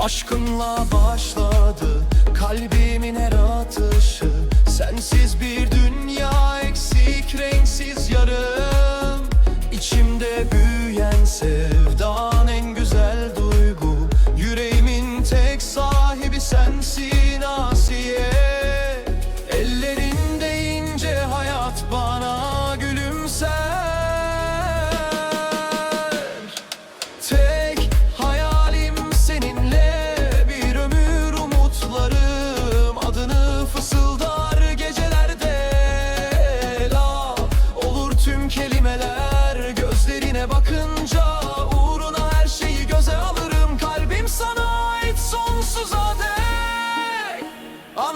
Aşkınla başladı kalbimin her atışı. Sensiz bir dünya eksik renksiz yarım. İçimde büyüyen sevdan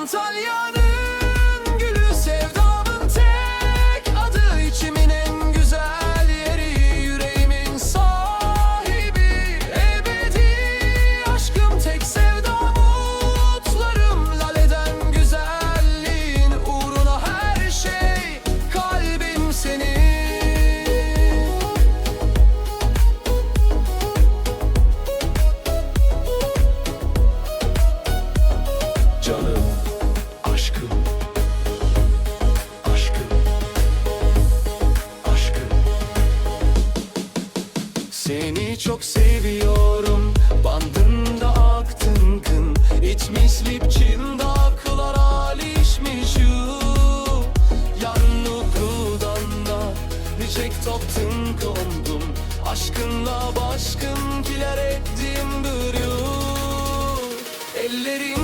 Antalya'nın gülü sevdamın tek adı içimin en güzel yeri yüreğimin sahibi ebedi aşkım tek sevdam umutlarım laleden güzelliğin uğruna her şey kalbim senin. Canım, Seni çok seviyorum, bandında aktın kın İtmiş lipçimde akılar alişmiş. Yanlıklıdan da Nicek toptun kondum. Aşkınla başkın kiler ettim bürü. Ellerim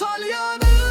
İtalyanım